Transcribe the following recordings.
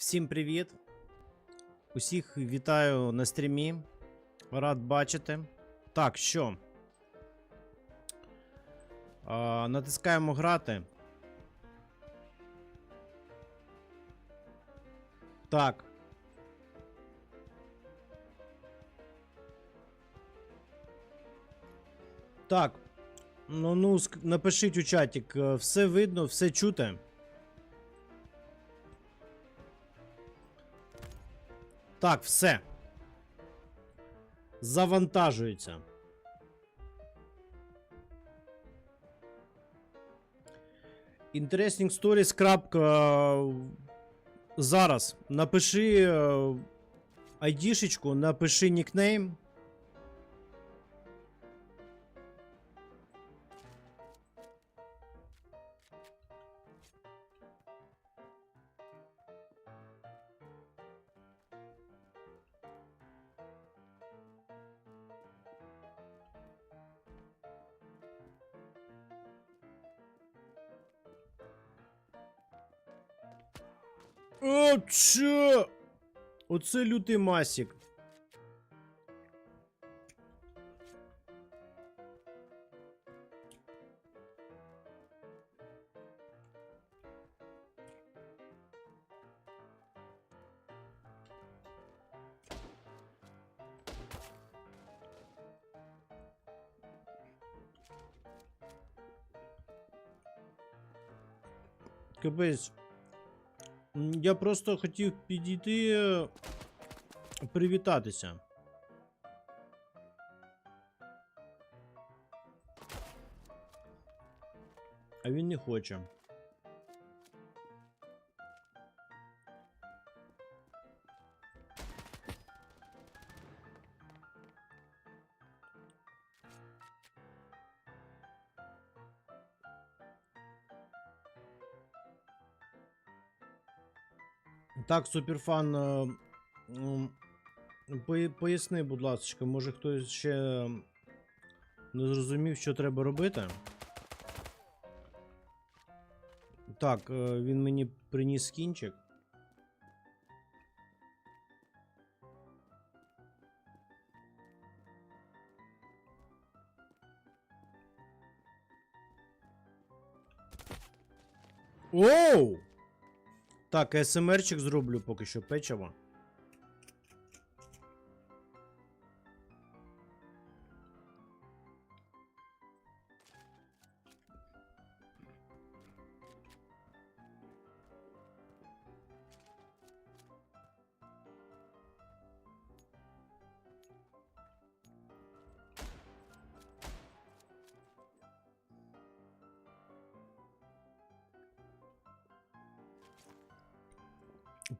Всім привіт! Усіх вітаю на стрімі. Рад бачити. Так, що? А, натискаємо грати. Так. Так. Ну, ну, напишіть у чатик, е, все видно, все чути. Так, все. Завантажується. Interesting Stories. крапка. Зараз напиши е, айдішечку, напиши нікнейм. О, че? Оце лютий масік. Капець. Я просто хотів підійти е, привітатися. А він не хоче. Так, суперфан. е, Поясни, будь ласка, може хтось ще не зрозумів, що треба робити. Так, е, він мені приніс скінчик. Оу! Так, СМРчик зроблю поки що печиво.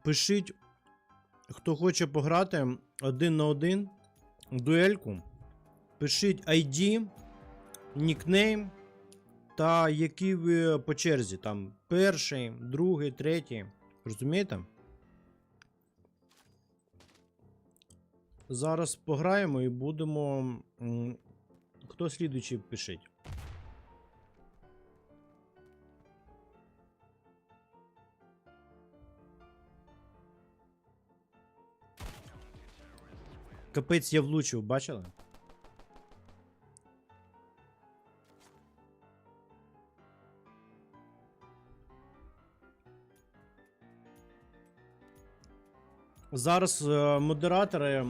Пишіть, хто хоче пограти один на один дуельку. Пишіть ID, нікнейм та які ви по черзі. Там перший, другий, третій. Розумієте? Зараз пограємо і будемо. Хто слідуючий пишіть. Капець я влучив, бачили? Зараз е, модератори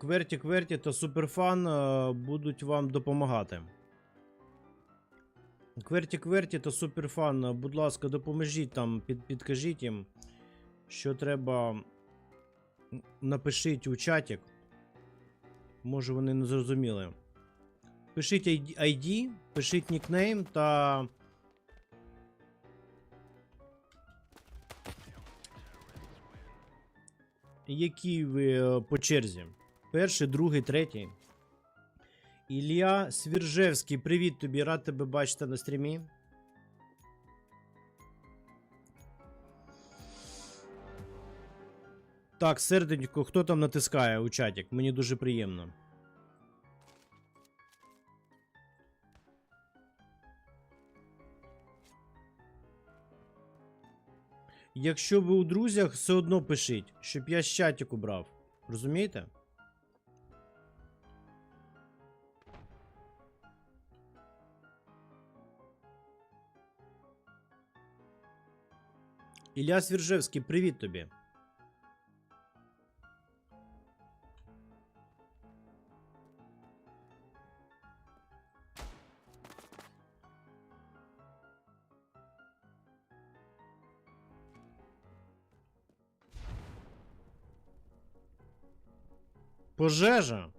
Кверті Кверті та Суперфан е, будуть вам допомагати. Кверті Кверті та Суперфан, е, будь ласка, допоможіть там, під, підкажіть їм, що треба. Напишіть у чатик. Може вони не зрозуміли. Пишіть ID, пишіть нікнейм та. Які ви е, по черзі? Перший, другий, третій. Ілля Свіржевський, привіт тобі, рад тебе бачити на стрімі. Так, серденько, хто там натискає у чатик? Мені дуже приємно. Якщо ви у друзях, все одно пишіть, щоб я з чатіку брав. Розумієте? Ілля Свіржевський, привіт тобі. Пожежа.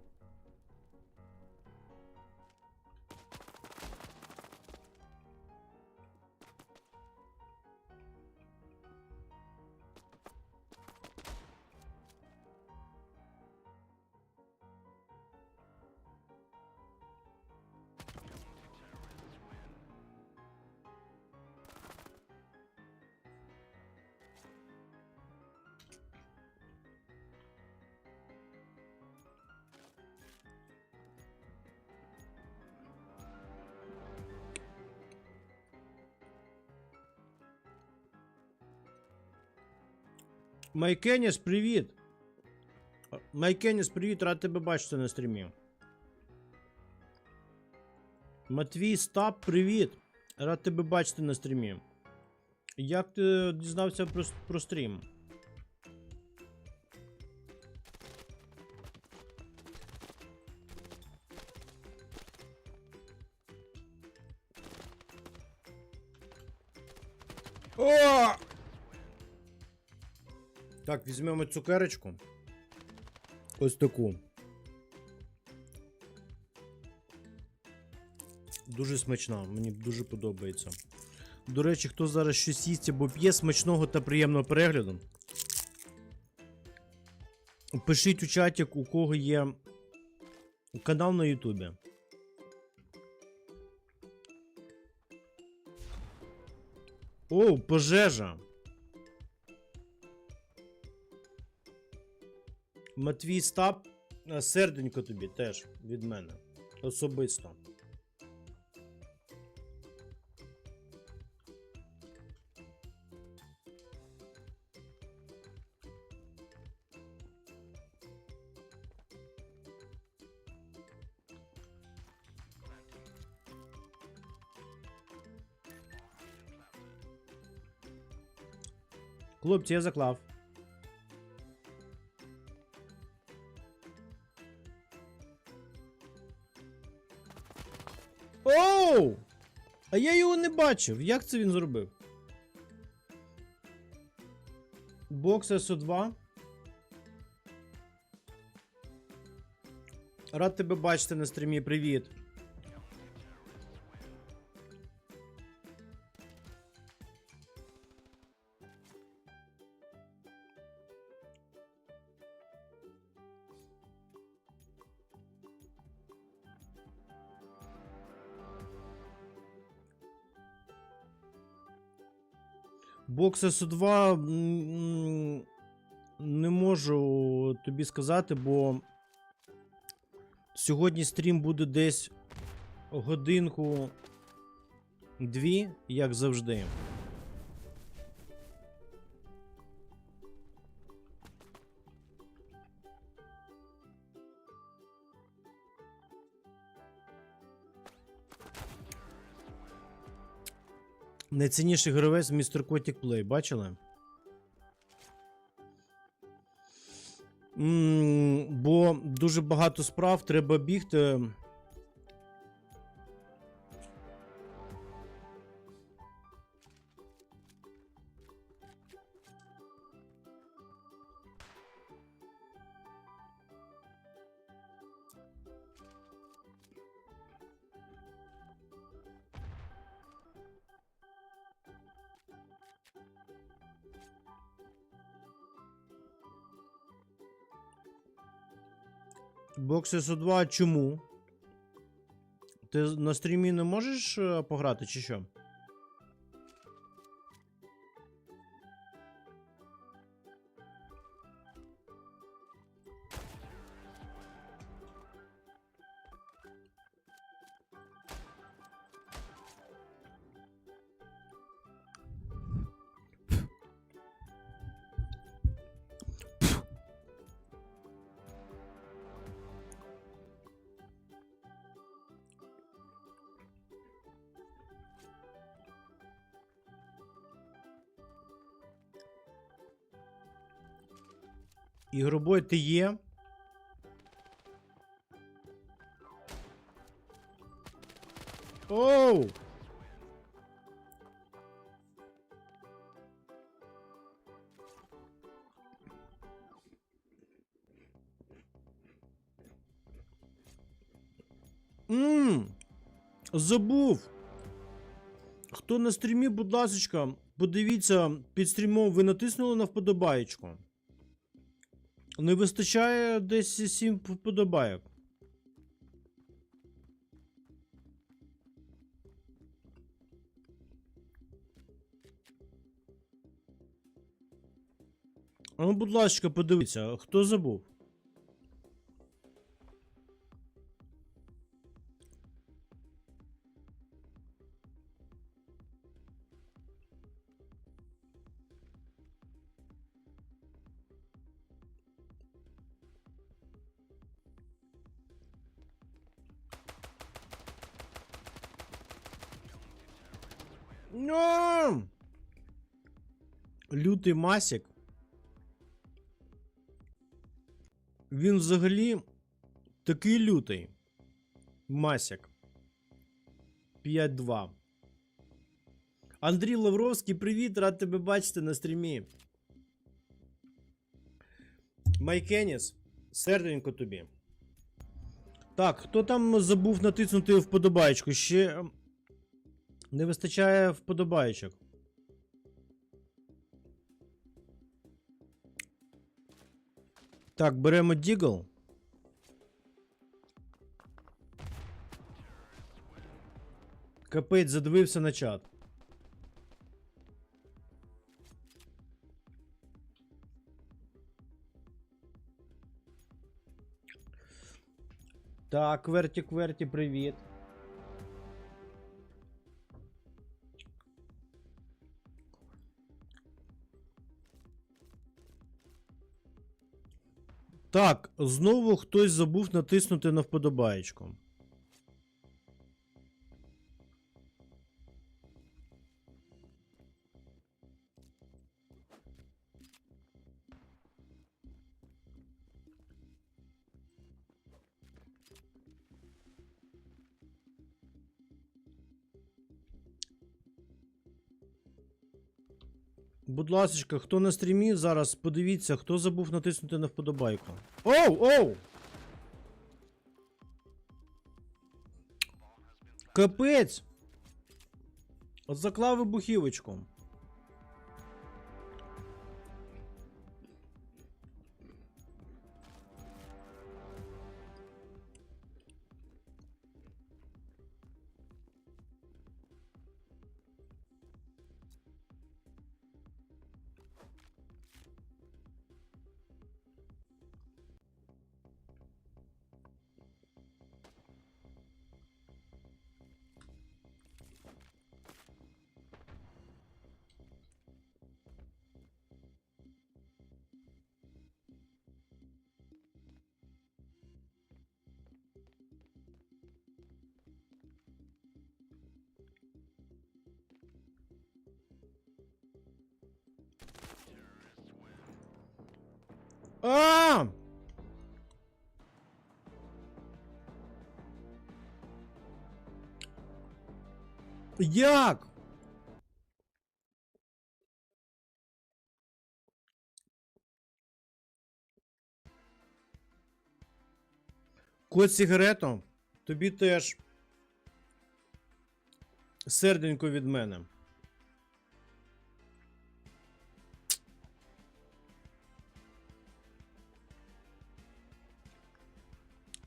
Майкеніс, привіт. Майкеніс, привіт, рад тебе бачити на стрімі. Матвій Стап, привіт. Рад тебе бачити на стрімі. Як ти дізнався про, про стрім? Так, візьмемо цукерочку. Ось таку. Дуже смачна, мені дуже подобається. До речі, хто зараз щось їсть або п'є смачного та приємного перегляду. Пишіть у чаті, у кого є канал на Ютубі. О, пожежа! Матвій Стап, е, серденько тобі теж від мене. Особисто. Хлопці, я заклав. А я його не бачив. Як це він зробив? Бокс СО2. Рад тебе бачити на стрімі. Привіт. Бокс С2 не можу тобі сказати, бо сьогодні стрім буде десь годинку дві, як завжди. Найцінніший гравець містер Котік Плей, бачили? М, бо дуже багато справ треба бігти. Бокс СО2 чому? Ти на стрімі не можеш е, пограти, чи що? Ігробой, ти є? Оу! Ммм, забув. Хто на стрімі, будь ласка, подивіться, під стрімом ви натиснули на вподобаєчку. Не вистачає десь 7 вподобайок. А ну, будь ласка, подивіться, хто забув? Лютий масік. Він взагалі такий лютий. Масік. 5-2. Андрій Лавровський, привіт, рад тебе бачити на стрімі. Майкеніс, серденько тобі. Так, хто там забув натиснути вподобайку? Ще не вистачає вподобайочок. Так, беремо Дігл. Капець задивився на чат. Так, Кверті Кверті, привіт. Так, знову хтось забув натиснути на вподобаєчку. Будь ласка, хто на стрімі зараз, подивіться, хто забув натиснути на вподобайку. Оу, оу! Капець! От заклав вибухівочку. А! Як? Кот сигарету, тобі теж серденько від мене.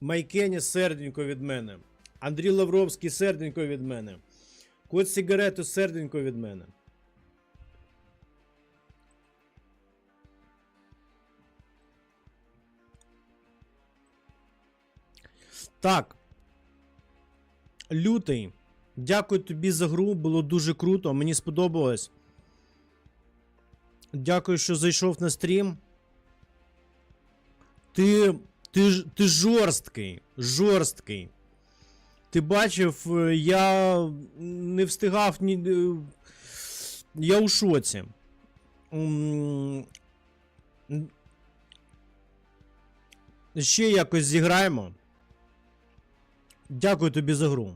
Майкені серденько від мене. Андрій Лавровський серденько від мене. Кот сигарету серденько від мене. Так. Лютий. Дякую тобі за гру. Було дуже круто. Мені сподобалось. Дякую, що зайшов на стрім. Ти. Ти, ти жорсткий. Жорсткий. Ти бачив, е, я не встигав ні. е, Я у шоці. Ще якось зіграємо. Дякую тобі за гру.